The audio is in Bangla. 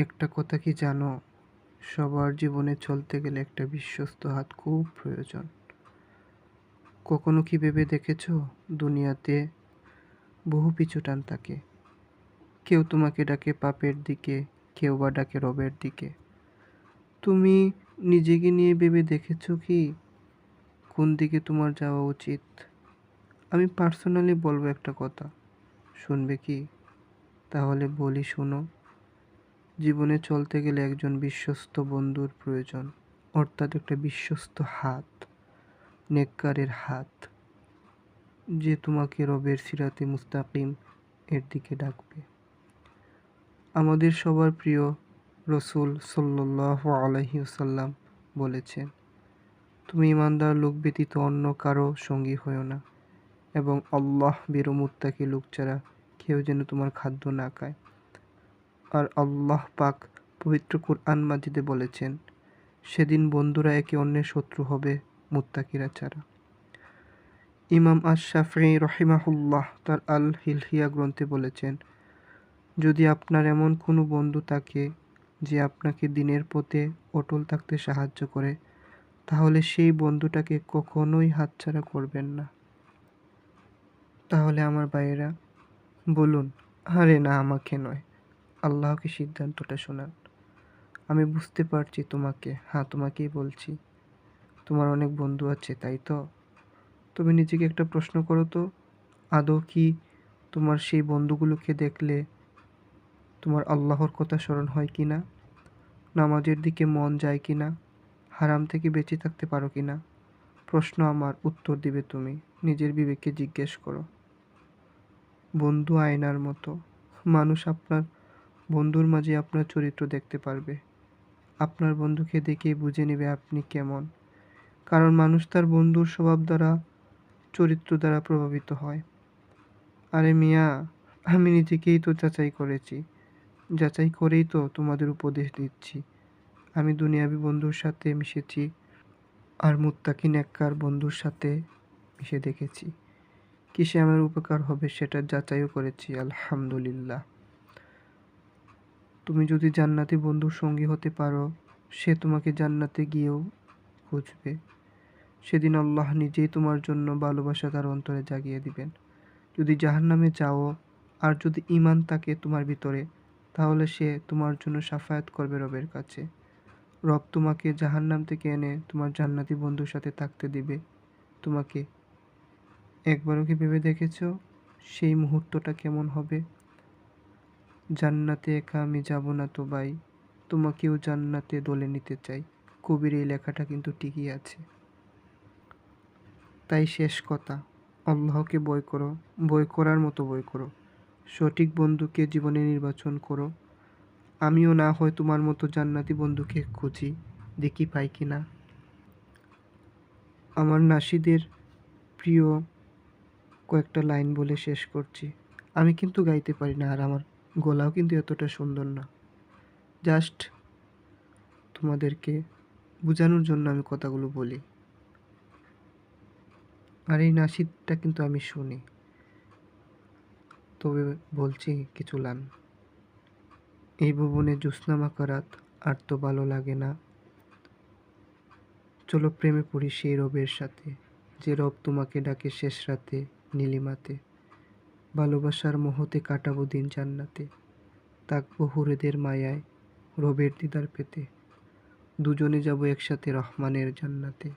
একটা কথা কি জানো? সবার জীবনে চলতে গেলে একটা বিশ্বস্ত হাত খুব প্রয়োজন। কখনো কি ভেবে দেখেছ? দুনিয়াতে বহু পিছু টান থাকে। কেউ তোমাকে ডাকে পাপের দিকে, কেউ বা ডাকে রবের দিকে। তুমি নিজেকে নিয়ে ভেবে দেখেছ কি? কোন দিকে তোমার যাওয়া উচিত? আমি পার্সোনালি বলব একটা কথা। শুনবে কি? তাহলে বলি শোনো। জীবনে চলতে গেলে একজন বিশ্বস্ত বন্ধুর প্রয়োজন, অর্থাৎ একটা বিশ্বস্ত হাত, নেককারের হাত, যে তোমাকে রবের সিরাতে মুস্তাকিম এর দিকে ডাকবে। আমাদের সবার প্রিয় রসুল সাল্লাহ আলহিউসাল্লাম বলেছেন, তুমি ইমানদার লোক ব্যতীত অন্য কারও সঙ্গী হও না এবং আল্লাহ বেরোমুত্তাকি লোক ছাড়া কেউ যেন তোমার খাদ্য না খায়। আর আল্লাহ পাক পবিত্র কুরআন মাজিদে বলেছেন, সেদিন বন্ধুরা একে অন্যের শত্রু হবে মুত্তাকিরা ছাড়া। ইমাম আশ আশাফি রহিমাহুল্লাহ তার আল হিলহিয়া গ্রন্থে বলেছেন, যদি আপনার এমন কোনো বন্ধু থাকে যে আপনাকে দিনের পথে অটল থাকতে সাহায্য করে, তাহলে সেই বন্ধুটাকে কখনোই হাতছাড়া করবেন না। তাহলে আমার ভাইয়েরা, বলুন, আরে না, আমাকে নয়। আল্লাহকে সিদ্ধান্তটা শোনান। আমি বুঝতে পারছি তোমাকে। হ্যাঁ তোমাকেই বলছি। তোমার অনেক বন্ধু আছে, তাই তো? তুমি নিজেকে একটা প্রশ্ন করো তো। আদৌ কি তোমার সেই বন্ধুগুলোকে দেখলে তোমার আল্লাহর কথা স্মরণ হয় কি না? নামাজের দিকে মন যায় কি না? হারাম থেকে বেঁচে থাকতে পারো কি না? প্রশ্ন আমার, উত্তর দিবে তুমি। নিজের বিবেককে জিজ্ঞেস করো। বন্ধু আয়নার মতো। মানুষ আপনার বন্ধুর মাঝে আপনার চরিত্র দেখতে পারবে। আপনার বন্ধুকে দেখেই বুঝে নেবে আপনি কেমন। কারণ মানুষ তার বন্ধুর স্বভাব দ্বারা, চরিত্র দ্বারা প্রভাবিত হয়। আরে মিয়া, আমি নিজেকেই তো যাচাই করেছি। যাচাই করেই তো তোমাদের উপদেশ দিচ্ছি। আমি দুনিয়াবি বন্ধুর সাথে মিশেছি আর মুত্তাকি নেককার বন্ধুর সাথে মিশে দেখেছি। কিসে আমার উপকার হবে সেটা যাচাইও করেছি, আলহামদুলিল্লাহ। তুমি যদি জান্নাতি বন্ধুর সঙ্গী হতে পারো, সে তোমাকে জান্নাতে গিয়েও খুঁজবে। সেদিন আল্লাহ নিজেই তোমার জন্য ভালোবাসা তার অন্তরে জাগিয়ে দিবেন। যদি জাহান্নামে যাও আর যদি ইমান থাকে তোমার ভিতরে, তাহলে সে তোমার জন্য সাফায়াত করবে রবের কাছে। রব তোমাকে জাহান্নাম থেকে এনে তোমার জান্নাতি বন্ধুর সাথে থাকতে দিবে। তোমাকে একবারও কি ভেবে দেখেছ? সেই মুহূর্তটা কেমন হবে? জান্নাতে একা আমি যাব না তো ভাই। তোমাকেও জান্নাতে দলে নিতে চাই। কবির এই লেখাটা কিন্তু ঠিকই আছে। তাই শেষ কথা, আল্লাহকে বই করো বই করার মতো বই করো। সঠিক বন্ধুকে জীবনে নির্বাচন করো। আমিও না হয় তোমার মতো জান্নাতি বন্ধুকে খুঁজি, দেখি পাই কি না আমার নাসিদের প্রিয় কয়েকটা লাইন বলে শেষ করছি। আমি কিন্তু গাইতে পারি না আর আমার গলাও কিন্তু এতটা সুন্দর না। জাস্ট তোমাদেরকে বোঝানোর জন্য আমি কথাগুলো বলি। আর এই নাসিদটা কিন্তু আমি শুনি। তবে বলছি কিছু লান। এই ভুবনে জ্যোৎস্নামা করাত আর তো ভালো লাগে না। চলো প্রেমে পড়ি সেই রবের সাথে। যে রব তোমাকে ডাকে শেষ রাতে নীলিমাতে। ভালোবাসার মোহতে কাটাবো দিন জান্নাতে, তাকবো হুরেদের মায়ায় রবের দিদার পেতে। দুজনে যাব একসাথে রহমানের জান্নাতে।